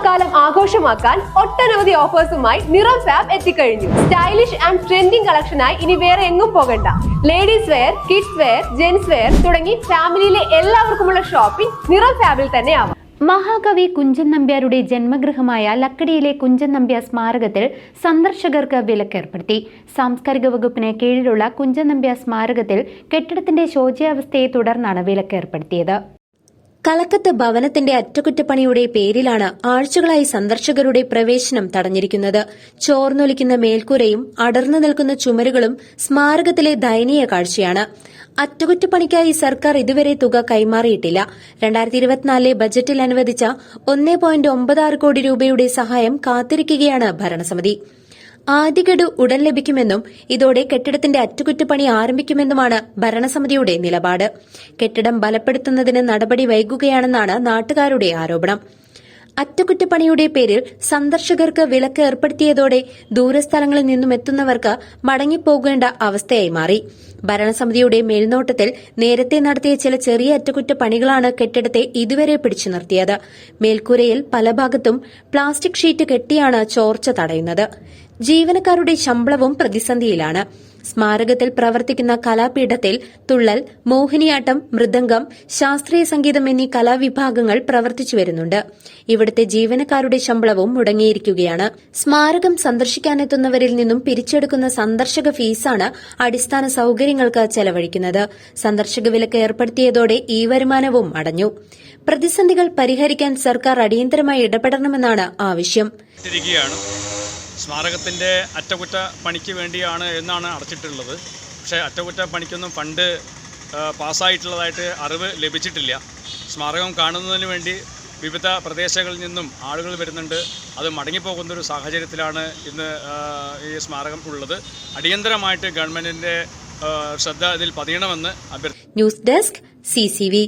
ഓണക്കാലം ആഘോഷമാക്കാൻ ഒട്ടനവധി ഓഫേഴ്സുമായി നിറം ഫാബ് എത്തിക്കഴിഞ്ഞു. സ്റ്റൈലിഷ് ആൻഡ് ട്രെൻഡിംഗ് കളക്ഷനായി ഇനി വേറെ എങ്ങും പോകണ്ട. Ladies wear kids wear gents wear തുടങ്ങി ഫാമിലിയിലെ എല്ലാവർക്കുമുള്ള ഷോപ്പിംഗ് നിറം ഫാബിൽ തന്നെ ആവാം. മഹാകവി കുഞ്ചൻ നമ്പ്യാരുടെ ജന്മഗൃഹമായ ലക്കടിയിലെ കുഞ്ചൻ നമ്പ്യാർ സ്മാരകത്തിൽ സന്ദർശകർക്ക് വിലക്കേർപ്പെടുത്തി. സാംസ്കാരിക വകുപ്പിന് കീഴിലുള്ള കുഞ്ചൻ നമ്പ്യാർ സ്മാരകത്തിൽ കെട്ടിടത്തിന്റെ ശോച്യാവസ്ഥയെ തുടർന്നാണ് വിലക്കേർപ്പെടുത്തിയത്. കളക്കത്ത് ഭവനത്തിന്റെ അറ്റകുറ്റപ്പണിയുടെ പേരിലാണ് ആഴ്ചകളായി സന്ദർശകരുടെ പ്രവേശനം തടഞ്ഞിരിക്കുന്നത്. ചോർന്നൊലിക്കുന്ന മേൽക്കൂരയും അടർന്നു നിൽക്കുന്ന ചുമരുകളും സ്മാരകത്തിലെ ദയനീയ കാഴ്ചയാണ്. അറ്റകുറ്റപ്പണിക്കായി സർക്കാർ ഇതുവരെ തുക കൈമാറിയിട്ടില്ല. രണ്ടായിരത്തി ഇരുപത്തിനാലിലെ ബജറ്റിൽ അനുവദിച്ച ഒന്നേ പോയിന്റ് ഒമ്പത് ആറ് കോടി രൂപയുടെ സഹായം കാത്തിരിക്കുകയാണ് ഭരണസമിതി. ആദ്യഗഡു ഉടൻ ലഭിക്കുമെന്നും ഇതോടെ കെട്ടിടത്തിന്റെ അറ്റകുറ്റപ്പണി ആരംഭിക്കുമെന്നുമാണ് ഭരണസമിതിയുടെ നിലപാട്. കെട്ടിടം ബലപ്പെടുത്തുന്നതിന് നടപടി വൈകുകയാണെന്നാണ് നാട്ടുകാരുടെ ആരോപണം. അറ്റകുറ്റപ്പണിയുടെ പേരിൽ സന്ദർശകർക്ക് വിലക്ക് ഏർപ്പെടുത്തിയതോടെ ദൂരസ്ഥലങ്ങളിൽ നിന്നും എത്തുന്നവർക്ക് മടങ്ങിപ്പോകേണ്ട അവസ്ഥയായി മാറി. ഭരണസമിതിയുടെ മേൽനോട്ടത്തിൽ നേരത്തെ നടത്തിയ ചില ചെറിയ അറ്റകുറ്റപ്പണികളാണ് കെട്ടിടത്തെ ഇതുവരെ പിടിച്ചു നിർത്തിയത്. മേൽക്കൂരയിൽ പല ഭാഗത്തും പ്ലാസ്റ്റിക് ഷീറ്റ് കെട്ടിയാണ് ചോർച്ച തടയുന്നത്. ജീവനക്കാരുടെ ശമ്പളവും പ്രതിസന്ധിയിലാണ്. സ്മാരകത്തിൽ പ്രവർത്തിക്കുന്ന കലാപീഠത്തിൽ തുള്ളൽ മോഹിനിയാട്ടം മൃദംഗം ശാസ്ത്രീയ സംഗീതം എന്നീ കലാവിഭാഗങ്ങൾ പ്രവർത്തിച്ചു വരുന്നുണ്ട്. ഇവിടുത്തെ ജീവനക്കാരുടെ ശമ്പളവും മുടങ്ങിയിരിക്കുകയാണ്. സ്മാരകം സന്ദർശിക്കാനെത്തുന്നവരിൽ നിന്നും പിരിച്ചെടുക്കുന്ന സന്ദർശക ഫീസാണ് അടിസ്ഥാന സൌകര്യങ്ങൾക്ക് ചെലവഴിക്കുന്നത്. സന്ദർശക വിലക്ക് ഏർപ്പെടുത്തിയതോടെ ഈ വരുമാനവും അടഞ്ഞു. പ്രതിസന്ധികൾ പരിഹരിക്കാൻ സർക്കാർ അടിയന്തരമായി ഇടപെടണമെന്നാണ് ആവശ്യം. സ്മാരകത്തിന്റെ അറ്റകുറ്റപ്പണിക്ക് വേണ്ടിയാണ് എന്നാണ് അടച്ചിട്ടുള്ളത്. പക്ഷേ അറ്റകുറ്റപ്പണിക്കൊന്നും ഫണ്ട് പാസ്സായിട്ടുള്ളതായിട്ട് അറിവ് ലഭിച്ചിട്ടില്ല. സ്മാരകം കാണുന്നതിന് വേണ്ടി വിവിധ പ്രദേശങ്ങളിൽ നിന്നും ആളുകൾ വരുന്നുണ്ട്. അത് മടങ്ങിപ്പോകുന്നൊരു സാഹചര്യത്തിലാണ് ഇന്ന് ഈ സ്മാരകം ഉള്ളത്. അടിയന്തരമായിട്ട് ഗവൺമെന്റിന്റെ ശ്രദ്ധ ഇതിൽ പതിയണമെന്ന് അഭ്യർത്ഥിക്കുന്നു ന്യൂസ് ഡെസ്ക് സിസിവി